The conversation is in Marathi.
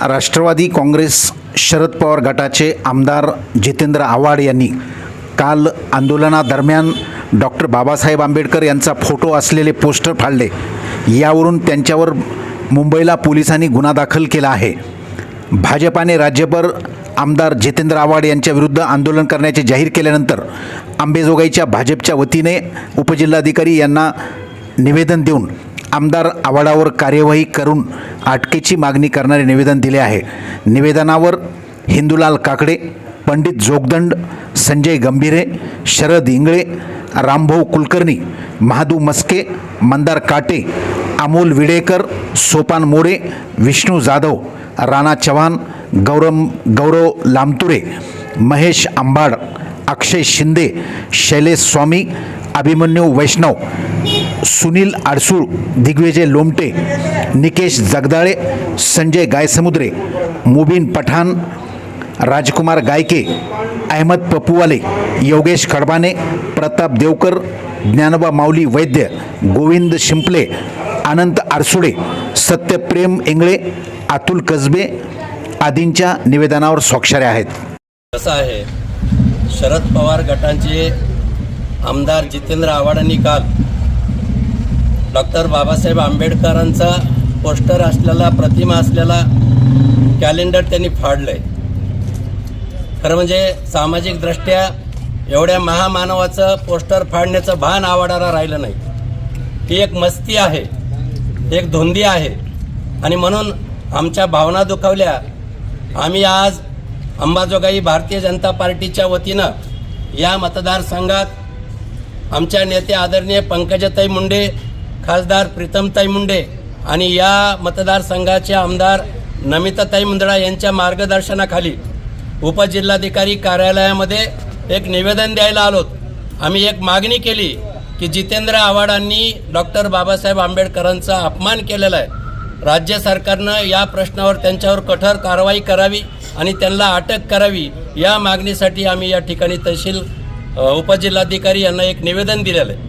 राष्ट्रवादी काँग्रेस शरद पवार गटाचे आमदार जितेंद्र आव्हाड यांनी काल आंदोलनादरम्यान डॉक्टर बाबासाहेब आंबेडकर यांचा फोटो असलेले पोस्टर फाडले. यावरून त्यांच्यावर मुंबईला पोलिसांनी गुन्हा दाखल केला आहे. भाजपाने राज्यभर आमदार जितेंद्र आव्हाड यांच्या विरुद्ध आंदोलन करण्याचे जाहीर केल्यानंतर आंबेजोगाईच्या भाजपच्या वतीने उपजिल्हाधिकारी यांना निवेदन देऊन आमदार आवाडावर कार्यवाही करून अटकेची मागणी करणारे निवेदन दिले आहे. निवेदनावर हिंदूलाल काकडे पंडित जोगदंड संजय गंभीरे शरद इंगळे रामभाऊ कुलकर्णी महादू मस्के मंदार काटे अमोल विडेकर सोपान मोरे विष्णू जाधव राणा चव्हाण गौरम गौरव लामतुरे महेश आंबाड अक्षय शिंदे शैलेश स्वामी अभिमन्यू वैष्णव सुनील आडसूळ दिग्विजय लोमटे निकेश जगदाळे संजय गायसमुद्रे मुबीन पठाण राजकुमार गायके अहमद पप्पूवाले योगेश खडबाने प्रताप देवकर ज्ञानोबा माऊली वैद्य गोविंद शिंपले अनंत आरसुडे सत्यप्रेम इंगळे अतुल कसबे आदींच्या निवेदनावर स्वाक्षऱ्या आहेत. कसं आहे शरद पवार गटांचे आमदार जितेंद्र आव्हाडांनी काल डॉक्टर बाबासाहेब आंबेडकरांचा पोस्टर असलेला प्रतिमा असलेला कॅलेंडर त्यांनी फाडलं आहे खरं म्हणजे सामाजिकदृष्ट्या एवढ्या महामानवाचं पोस्टर फाडण्याचं भान आवडायला राहिलं नाही. ती एक मस्ती आहे एक धोंदी आहे. आणि म्हणून आमच्या भावना दुखावल्या. आम्ही आज अंबाजोगाई भारतीय जनता पार्टीच्या वतीनं या मतदारसंघात आमच्या नेते आदरणीय पंकजाताई मुंडे खासदार प्रीतमताई मुंडे आणि या मतदारसंघाचे आमदार नमिताताई मुंदडा यांच्या मार्गदर्शनाखाली उपजिल्हाधिकारी कार्यालयामध्ये एक निवेदन द्यायला आलोत. आम्ही एक मागणी केली की जितेंद्र आव्हाडांनी डॉक्टर बाबासाहेब आंबेडकरांचा अपमान केलेला आहे. राज्य सरकारनं या प्रश्नावर त्यांच्यावर कठोर कारवाई करावी आणि त्यांना अटक करावी या मागणीसाठी आम्ही या ठिकाणी तहसील उपजिल्हाधिकारी यांना एक निवेदन दिलेलं आहे.